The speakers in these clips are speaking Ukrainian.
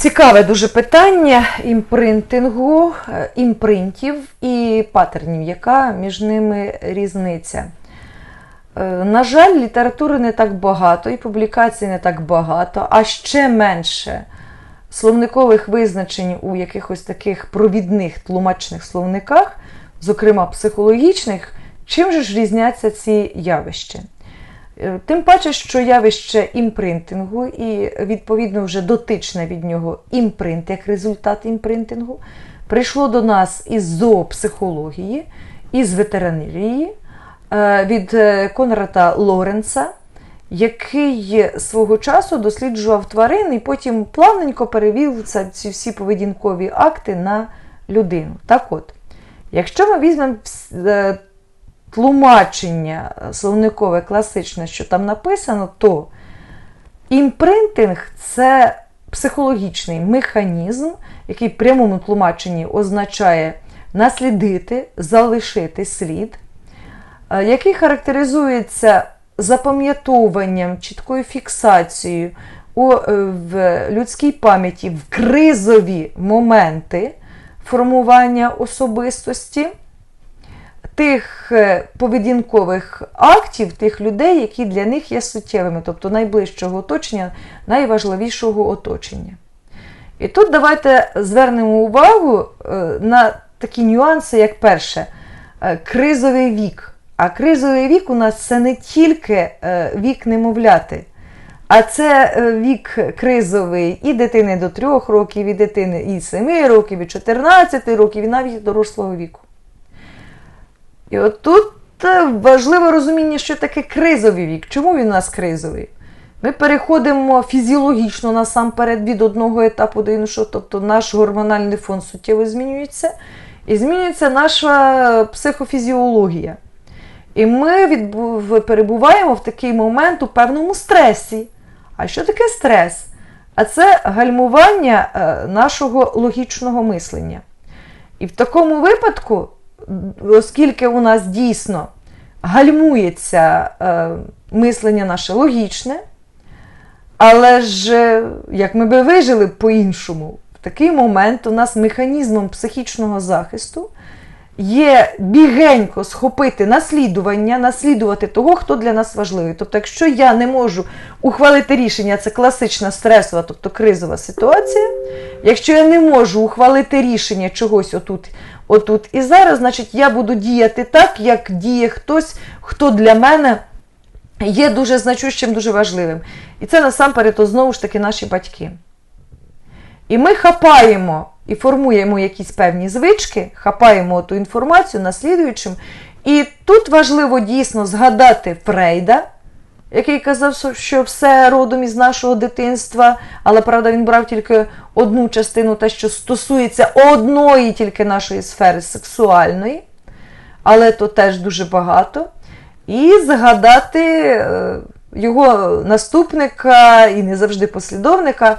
Цікаве дуже питання імпринтингу, е, імпринтів і паттернів. Яка між ними різниця? Е, На жаль, літератури не так багато, і публікацій не так багато, а ще менше словникових визначень у якихось таких провідних тлумачних словниках, зокрема психологічних, чим же ж різняться ці явища? Е, Тим паче, що явище імпринтингу і, відповідно, вже дотичне від нього імпринт як результат імпринтингу, прийшло до нас із зоопсихології, із ветеринарії, е, від е, Конрата Лоренца, який свого часу досліджував тварин і потім плавненько перевів ці всі поведінкові акти на людину. Так от, якщо ми візьмемо тлумачення е, словникове класичне, що там написано, то імпринтинг це психологічний механізм, який в прямому тлумаченні означає наслідити, залишити слід, е, який характеризується запам'ятовуванням, чіткою фіксацією у е, в людській пам'яті в кризові моменти формування особистості тих е, поведінкових актів, тих людей, які для них є суттєвими, тобто найближчого оточення, найважливішого оточення. І тут давайте звернемо увагу е, на такі нюанси, як перше, е, кризовий вік. А кризовий вік у нас це не тільки вік немовляти, а це вік кризовий і дитини до 3 років, і дитини і 7 років, і 14 років, і навіть дорослого віку. І от тут е, важливе розуміння, що таке кризовий вік. Чому він у нас кризовий? Ми переходимо фізіологічно насамперед від одного етапу до іншого, тобто наш гормональний фон суттєво змінюється, і змінюється наша психофізіологія. І ми відбу- перебуваємо в такий момент у певному стресі. А що таке стрес? А це гальмування е, нашого логічного мислення. І в такому випадку, оскільки у нас дійсно гальмується е, мислення наше логічне, але ж е, як ми би вижили по-іншому, в такий момент у нас механізмом психічного захисту є бігенько схопити наслідування, наслідувати того, хто для нас важливий. Тобто, якщо я не можу ухвалити рішення, це класична стресова, тобто кризова ситуація. Якщо я не можу ухвалити рішення чогось отут, отут і зараз, значить я буду діяти так, як діє хтось, хто для мене є дуже значущим, дуже важливим. І це насамперед то, знову ж таки наші батьки. І ми хапаємо і формуємо якісь певні звички, хапаємо ту інформацію наслідуючим. І тут важливо дійсно згадати Фрейда, який казав, що все родом із нашого дитинства, але правда він брав тільки одну частину, те, що стосується одної тільки нашої сфери сексуальної, але то теж дуже багато. І згадати е, його наступника і не завжди послідовника е,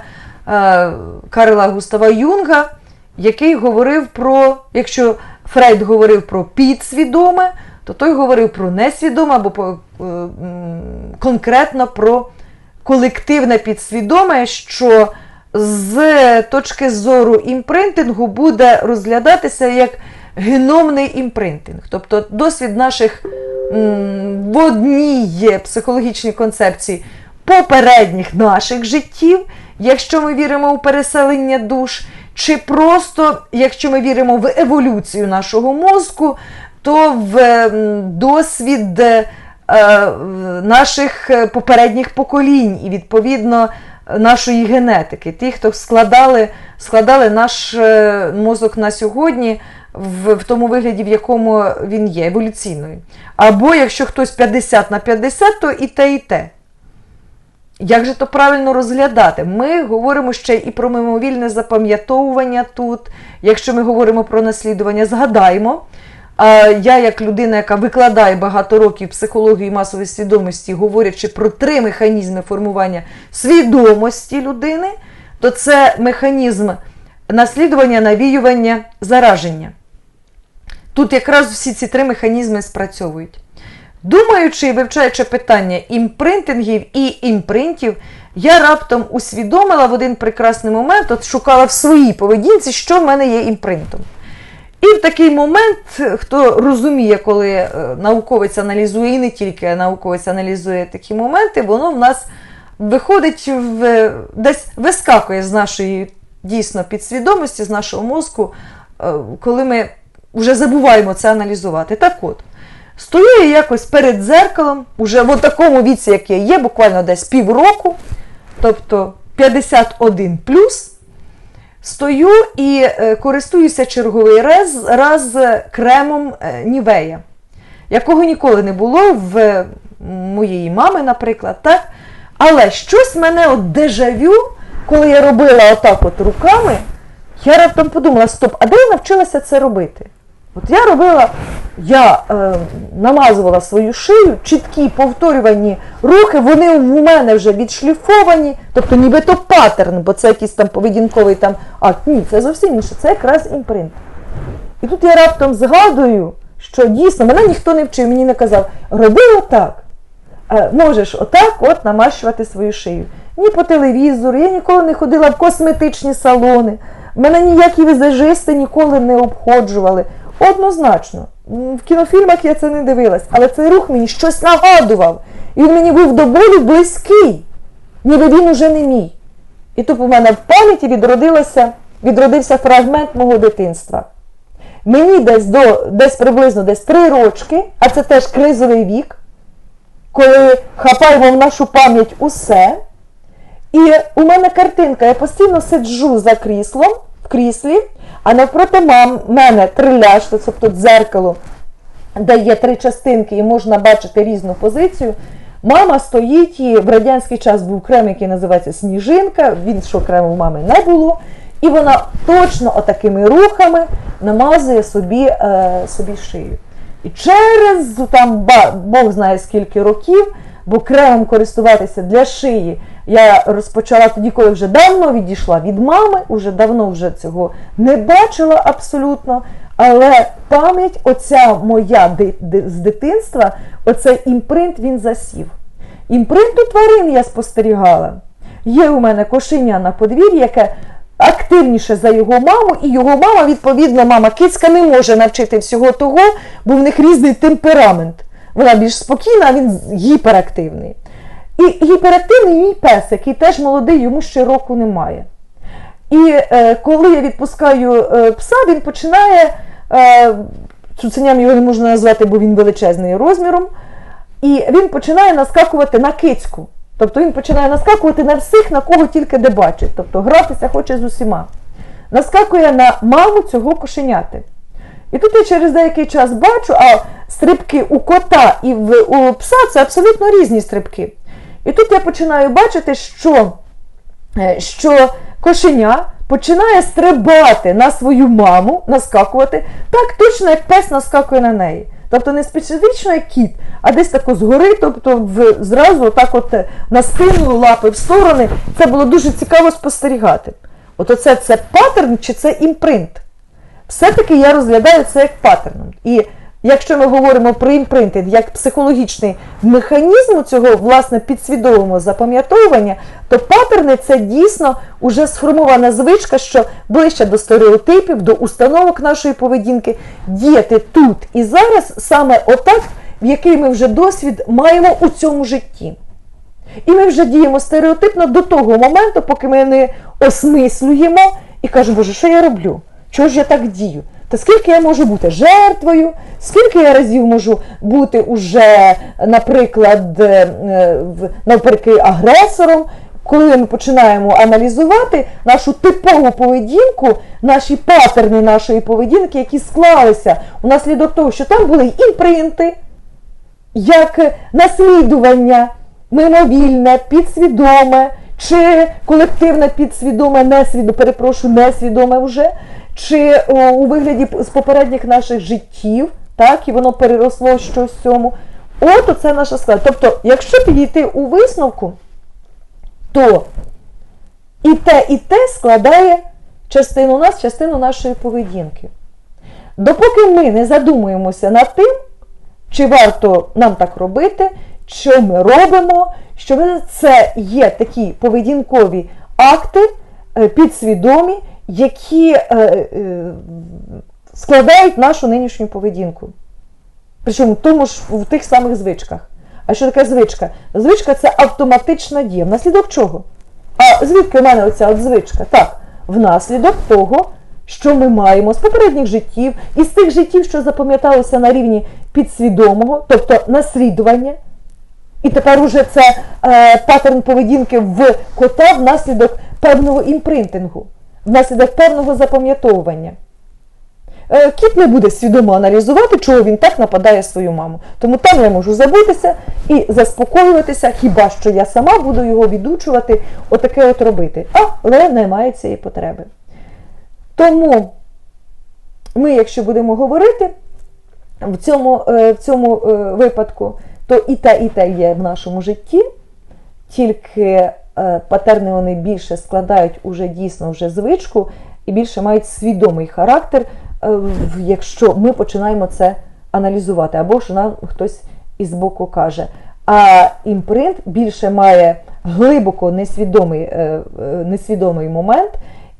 Карла Густава Юнга, який говорив про, якщо Фрейд говорив про підсвідоме, то той говорив про несвідоме або е, конкретно про колективне підсвідоме, що з точки зору імпринтингу буде розглядатися як геномний імпринтинг. Тобто досвід наших в одній психологічній концепції попередніх наших життів, якщо ми віримо у переселення душ, чи просто, якщо ми віримо в еволюцію нашого мозку, то в досвід е, наших е, попередніх поколінь і, відповідно, нашої генетики. Ті, хто складали, складали наш е, мозок на сьогодні в, в тому вигляді, в якому він є, еволюційною. Або якщо хтось 50 на 50, то і те, і те. Як же то правильно розглядати? Ми говоримо ще і про мимовільне запам'ятовування тут. Якщо ми говоримо про наслідування, згадаймо. Я, як людина, яка викладає багато років психологію і масової свідомості, говорячи про три механізми формування свідомості людини, то це механізм наслідування, навіювання, зараження. Тут якраз всі ці три механізми спрацьовують. Думаючи і вивчаючи питання імпринтингів і імпринтів, я раптом усвідомила в один прекрасний момент, от шукала в своїй поведінці, що в мене є імпринтом. І в такий момент, хто розуміє, коли е, науковець аналізує, і не тільки науковець аналізує такі моменти, воно в нас виходить в десь вискакує з нашої дійсно підсвідомості, з нашого мозку, е, коли ми вже забуваємо це аналізувати. Так от, стою я якось перед дзеркалом, уже в такому віці, як я є, буквально десь півроку, тобто 51 плюс. Стою і е, користуюся черговий раз, раз кремом е, Нівея, якого ніколи не було в моєї мами, наприклад. так? Але щось мене от дежавю, коли я робила отак от руками, я раптом подумала, стоп, а де я навчилася це робити? От я робила, я е, намазувала свою шию, чіткі повторювані рухи, вони у мене вже відшліфовані, тобто нібито паттерн, бо це якийсь там поведінковий там акт. Ні, це зовсім інше, це якраз імпринт. І тут я раптом згадую, що дійсно мене ніхто не вчив, мені не казав, роби отак. Е, можеш отак от намащувати свою шию. Ні по телевізору, я ніколи не ходила в косметичні салони. Мене ніякі візажисти ніколи не обходжували. Однозначно, в кінофільмах я це не дивилась, але цей рух мені щось нагадував. І він мені був до болі близький, ніби він уже не мій. І тут у мене в пам'яті відродилося, відродився фрагмент мого дитинства. Мені десь до, десь приблизно десь три рочки, а це теж кризовий вік, коли хапаємо в нашу пам'ять усе. І у мене картинка, я постійно сиджу за кріслом в кріслі, а навпроти мам, мене триляш, тобто дзеркало, де є три частинки і можна бачити різну позицію. Мама стоїть і в радянський час був крем, який називається Сніжинка, він що крему у мами не було. І вона точно отакими рухами намазує собі е, собі шию. І через там Бог знає скільки років, бо кремом користуватися для шиї я розпочала тоді, коли вже давно відійшла від мами, вже давно вже цього не бачила абсолютно. Але пам'ять, оця моя з дитинства, оцей імпринт він засів. Імпринт у тварин я спостерігала. Є у мене кошеня на подвір'ї, яке активніше за його маму, і його мама, відповідно, мама кицька не може навчити всього того, бо в них різний темперамент. Вона більш спокійна, а він гіперактивний. І гіперактивний мій пес, який теж молодий, йому ще року немає. І е, коли я відпускаю е, пса, він починає, е, цуценям його не можна назвати, бо він величезний розміром, і він починає наскакувати на кицьку. Тобто він починає наскакувати на всіх, на кого тільки де бачить. Тобто гратися хоче з усіма. Наскакує на маму цього кошеняти. І тут я через деякий час бачу, а стрибки у кота і в, у пса це абсолютно різні стрибки. І тут я починаю бачити, що е, що кошеня починає стрибати на свою маму, наскакувати, так точно, як пес наскакує на неї. Тобто не специфічно як кіт, а десь тако згори, тобто в, зразу так от е, на спину, лапи в сторони. Це було дуже цікаво спостерігати. От оце це паттерн чи це імпринт. Все-таки я розглядаю це як паттерн. І Якщо ми говоримо про імпринтинг як психологічний механізм цього власне підсвідомого запам'ятовування, то паттерни це дійсно уже сформована звичка, що ближче до стереотипів, до установок нашої поведінки, діяти тут і зараз саме отак, в який ми вже досвід маємо у цьому житті. І ми вже діємо стереотипно до того моменту, поки ми не осмислюємо і кажемо, боже, що я роблю? Чого ж я так дію? то скільки я можу бути жертвою, скільки я разів можу бути уже, наприклад, е, навпаки, агресором, коли ми починаємо аналізувати нашу типову поведінку, наші патерни нашої поведінки, які склалися унаслідок того, що там були імпринти, як наслідування, мимовільне, підсвідоме, чи колективне підсвідоме, несвідоме, перепрошую, несвідоме вже чи у вигляді з попередніх наших життів, так, і воно переросло щось в цьому. От оце наша склад. Тобто, якщо підійти у висновку, то і те, і те складає частину нас, частину нашої поведінки. Допоки ми не задумуємося над тим, чи варто нам так робити, що ми робимо, що це є такі поведінкові акти е, підсвідомі, які е, е, складають нашу нинішню поведінку. Причому тому ж в тих самих звичках. А що таке звичка? Звичка це автоматична дія. Внаслідок чого? А звідки в мене оця от звичка? Так, внаслідок того, що ми маємо з попередніх життів, із тих життів, що запам'яталося на рівні підсвідомого, тобто наслідування. І тепер уже це е, паттерн поведінки в кота внаслідок певного імпринтингу, внаслідок певного запам'ятовування. Е, Кіт не буде свідомо аналізувати, чого він так нападає свою маму. Тому там я можу забутися і заспокоюватися, хіба що я сама буду його відучувати, отаке от робити. Але немає цієї потреби. Тому ми, якщо будемо говорити в цьому, е, в цьому е, випадку, то і те, і те є в нашому житті, тільки патерни вони більше складають уже дійсно вже звичку і більше мають свідомий характер, е, якщо ми починаємо це аналізувати, або ж нам хтось із боку каже. А імпринт більше має глибоко несвідомий, е, е, несвідомий момент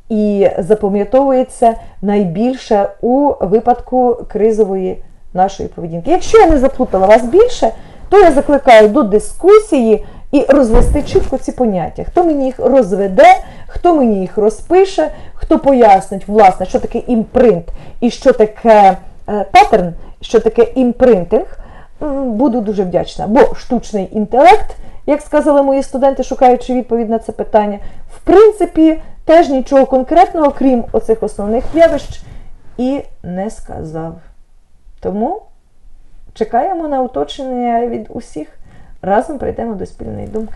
і запам'ятовується найбільше у випадку кризової нашої поведінки. Якщо я не заплутала вас більше, то я закликаю до дискусії і розвести чітко ці поняття. Хто мені їх розведе, хто мені їх розпише, хто пояснить, власне, що таке імпринт і що таке е, паттерн, що таке імпринтинг, буду дуже вдячна. Бо штучний інтелект, як сказали мої студенти, шукаючи відповідь на це питання, в принципі, теж нічого конкретного, крім оцих основних явищ, і не сказав. Тому чекаємо на уточнення від усіх. Разом прийдемо до спільної думки.